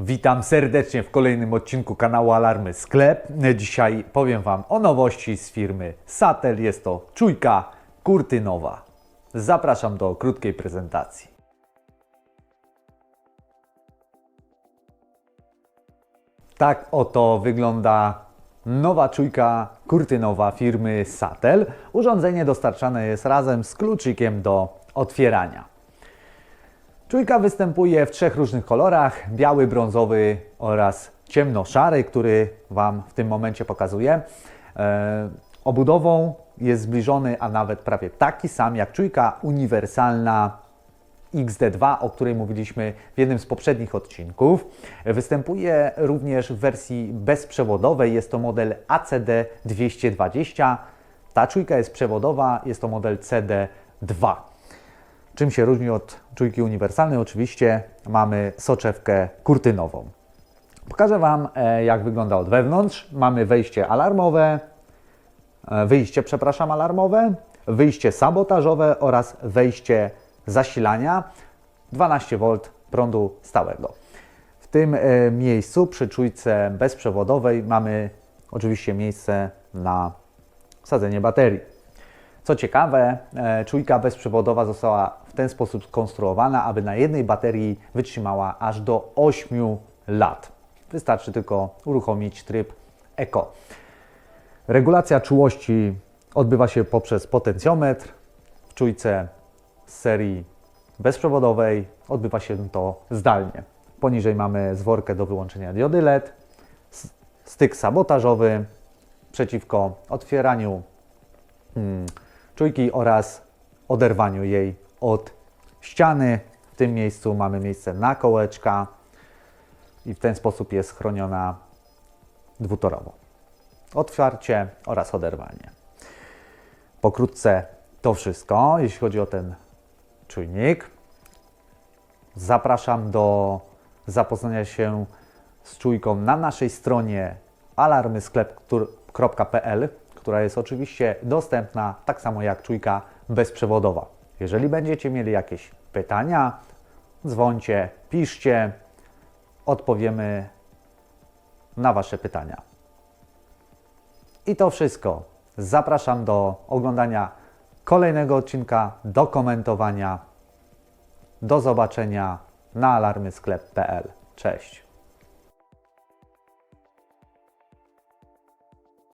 Witam serdecznie w kolejnym odcinku kanału Alarmy Sklep. Dzisiaj powiem Wam o nowości z firmy Satel. Jest to czujka kurtynowa. Zapraszam do krótkiej prezentacji. Tak oto wygląda nowa czujka kurtynowa firmy Satel. Urządzenie dostarczane jest razem z kluczykiem do otwierania. Czujka występuje w trzech różnych kolorach: biały, brązowy oraz ciemnoszary, który Wam w tym momencie pokazuję. E, obudową jest zbliżony, a nawet prawie taki sam jak czujka uniwersalna XD2, o której mówiliśmy w jednym z poprzednich odcinków. Występuje również w wersji bezprzewodowej. Jest to model ACD220. Ta czujka jest przewodowa, jest to model CD2. Czym się różni od czujki uniwersalnej? Oczywiście mamy soczewkę kurtynową. Pokażę Wam, e, jak wygląda od wewnątrz. Mamy wejście alarmowe, e, wyjście, przepraszam, alarmowe, wyjście sabotażowe oraz wejście zasilania 12V prądu stałego. W tym e, miejscu przy czujce bezprzewodowej mamy oczywiście miejsce na wsadzenie baterii. Co ciekawe, e, czujka bezprzewodowa została w ten sposób skonstruowana, aby na jednej baterii wytrzymała aż do 8 lat. Wystarczy tylko uruchomić tryb Eco. Regulacja czułości odbywa się poprzez potencjometr. W czujce z serii bezprzewodowej odbywa się to zdalnie. Poniżej mamy zworkę do wyłączenia diody LED, styk sabotażowy przeciwko otwieraniu mm, czujki oraz oderwaniu jej od ściany. W tym miejscu mamy miejsce na kołeczka i w ten sposób jest chroniona dwutorowo. Otwarcie oraz oderwanie. Pokrótce to wszystko, jeśli chodzi o ten czujnik. Zapraszam do zapoznania się z czujką na naszej stronie alarmysklep.pl, która jest oczywiście dostępna tak samo jak czujka bezprzewodowa. Jeżeli będziecie mieli jakieś pytania, dzwońcie, piszcie, odpowiemy na Wasze pytania. I to wszystko. Zapraszam do oglądania kolejnego odcinka, do komentowania. Do zobaczenia na alarmysklep.pl. Cześć.